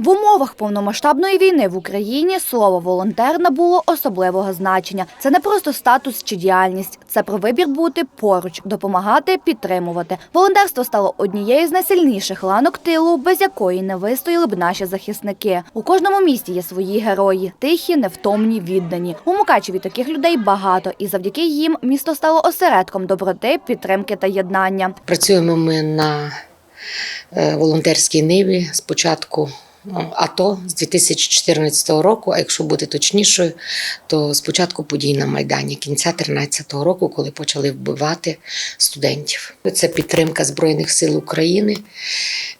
В умовах повномасштабної війни в Україні слово волонтер набуло особливого значення. Це не просто статус чи діяльність, це про вибір бути поруч, допомагати, підтримувати. Волонтерство стало однією з найсильніших ланок тилу, без якої не вистояли б наші захисники. У кожному місті є свої герої, тихі, невтомні, віддані. У Мукачеві таких людей багато, і завдяки їм місто стало осередком доброти, підтримки та єднання. Працюємо ми на е, волонтерській ниві з початку ну, АТО з 2014 року, а якщо бути точнішою, то спочатку подій на Майдані, кінця 2013 року, коли почали вбивати студентів. Це підтримка Збройних сил України.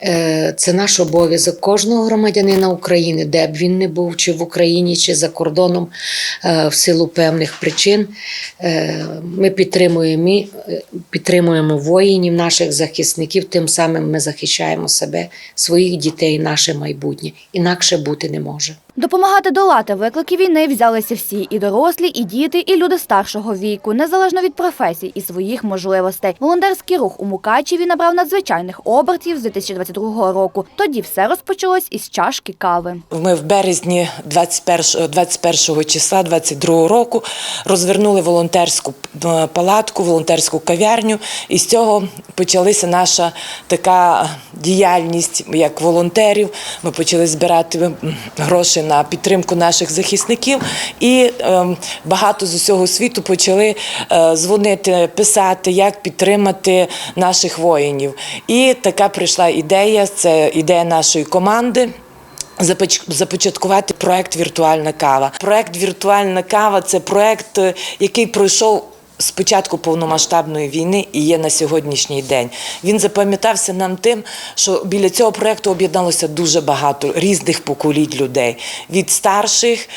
Е, Це наш обов'язок кожного громадянина України, де б він не був, чи в Україні, чи за кордоном, е, в силу певних причин. Е, Ми підтримуємо, підтримуємо воїнів, наших захисників, тим самим ми захищаємо себе, своїх дітей, наше майбутнє. Інакше бути не може. Допомагати долати виклики війни взялися всі і дорослі, і діти, і люди старшого віку, незалежно від професій і своїх можливостей. Волонтерський рух у Мукачеві набрав надзвичайних обертів з 2022 року. Тоді все розпочалось із чашки кави. Ми в березні 21, 21 числа 22 року розвернули волонтерську е, палатку, волонтерську кав'ярню, і з цього почалася наша така діяльність як волонтерів. Ми почали збирати гроші на підтримку наших захисників, і ем, багато з усього світу почали е, дзвонити, писати, як підтримати наших воїнів. І така прийшла ідея. Це ідея нашої команди. Започаткувати проект Віртуальна кава. Проект Віртуальна кава це проект, е, який пройшов. З початку повномасштабної війни і є на сьогоднішній день. Він запам'ятався нам тим, що біля цього проекту об'єдналося дуже багато різних поколінь людей від старших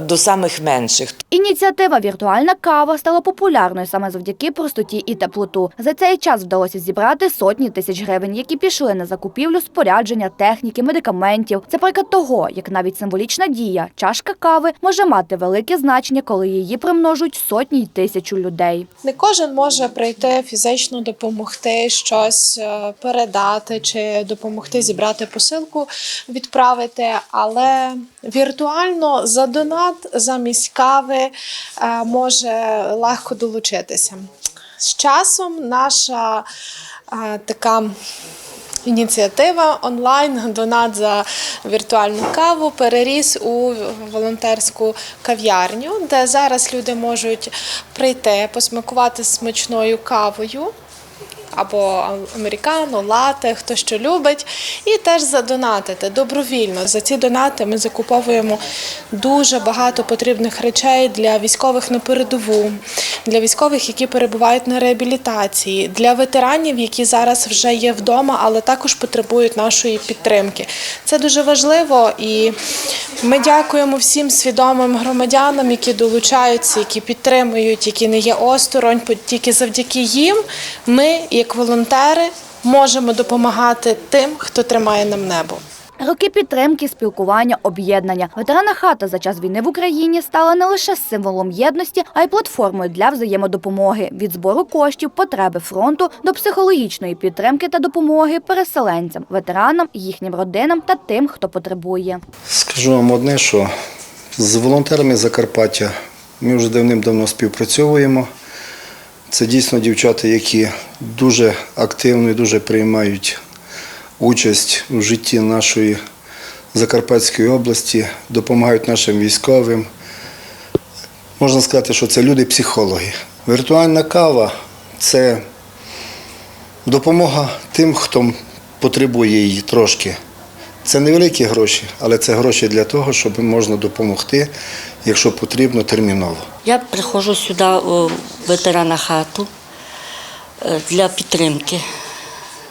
до самих менших. Ініціатива Віртуальна кава стала популярною саме завдяки простоті і теплоту. За цей час вдалося зібрати сотні тисяч гривень, які пішли на закупівлю спорядження, техніки, медикаментів. Це приклад того, як навіть символічна дія, чашка кави може мати велике значення, коли її примножують сотні й тисячу людей. Не кожен може прийти фізично допомогти щось е, передати чи допомогти зібрати посилку, відправити, але віртуально за донат замість кави е, може легко долучитися. З часом наша е, така. Ініціатива онлайн донат за віртуальну каву переріс у волонтерську кав'ярню, де зараз люди можуть прийти, посмакувати смачною кавою. Або американо, лате, хто що любить, і теж задонатити добровільно. За ці донати ми закуповуємо дуже багато потрібних речей для військових на передову, для військових, які перебувають на реабілітації, для ветеранів, які зараз вже є вдома, але також потребують нашої підтримки. Це дуже важливо, і ми дякуємо всім свідомим громадянам, які долучаються, які підтримують, які не є осторонь. Тільки завдяки їм ми, як волонтери, можемо допомагати тим, хто тримає нам небо. Роки підтримки, спілкування, об'єднання. Ветерана хата за час війни в Україні стала не лише символом єдності, а й платформою для взаємодопомоги від збору коштів, потреби фронту до психологічної підтримки та допомоги переселенцям, ветеранам, їхнім родинам та тим, хто потребує. Скажу вам одне, що з волонтерами Закарпаття ми вже давним-давно співпрацьовуємо. Це дійсно дівчата, які дуже активно і дуже приймають участь у житті нашої Закарпатської області, допомагають нашим військовим. Можна сказати, що це люди-психологи. Віртуальна кава це допомога тим, хто потребує її трошки. Це невеликі гроші, але це гроші для того, щоб можна допомогти, якщо потрібно, терміново. Я приходжу сюди у ветерана хату е, для підтримки,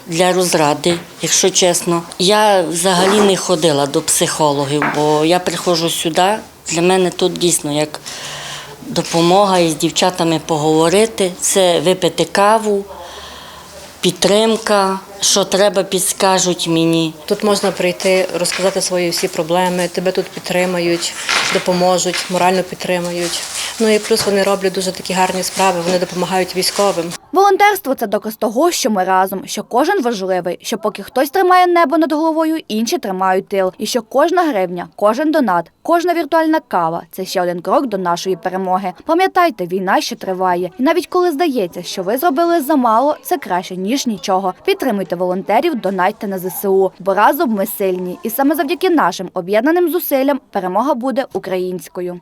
для розради, якщо чесно. Я взагалі не ходила до психологів, бо я приходжу сюди. Для мене тут дійсно як допомога із дівчатами поговорити, це випити каву, підтримка. Що треба, підскажуть мені. Тут можна прийти, розказати свої всі проблеми, тебе тут підтримають, допоможуть, морально підтримають. Ну і плюс вони роблять дуже такі гарні справи, вони допомагають військовим. Волонтерство це доказ того, що ми разом, що кожен важливий, що поки хтось тримає небо над головою, інші тримають тил, і що кожна гривня, кожен донат, кожна віртуальна кава це ще один крок до нашої перемоги. Пам'ятайте, війна ще триває, і навіть коли здається, що ви зробили замало, це краще ніж нічого. Підтримуйте волонтерів, донайте на ЗСУ, бо разом ми сильні, і саме завдяки нашим об'єднаним зусиллям перемога буде українською.